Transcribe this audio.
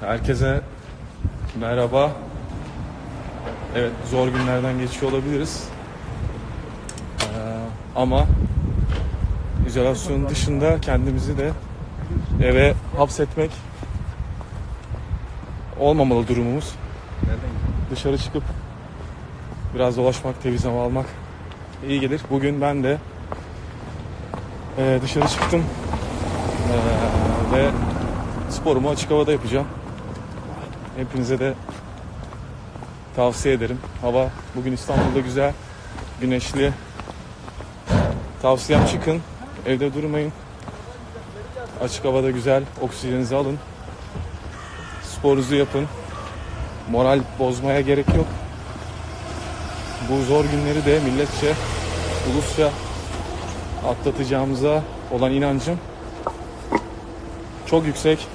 Herkese merhaba. Evet zor günlerden geçiyor olabiliriz. Ee, ama izolasyon dışında kendimizi de eve hapsetmek olmamalı durumumuz. Dışarı çıkıp biraz dolaşmak, temiz hava almak iyi gelir. Bugün ben de e, dışarı çıktım Ee, ve sporumu açık havada yapacağım. Hepinize de tavsiye ederim. Hava bugün İstanbul'da güzel, güneşli. Tavsiyem çıkın, evde durmayın. Açık havada güzel, oksijeninizi alın. Sporunuzu yapın. Moral bozmaya gerek yok. Bu zor günleri de milletçe, ulusça atlatacağımıza olan inancım çok yüksek.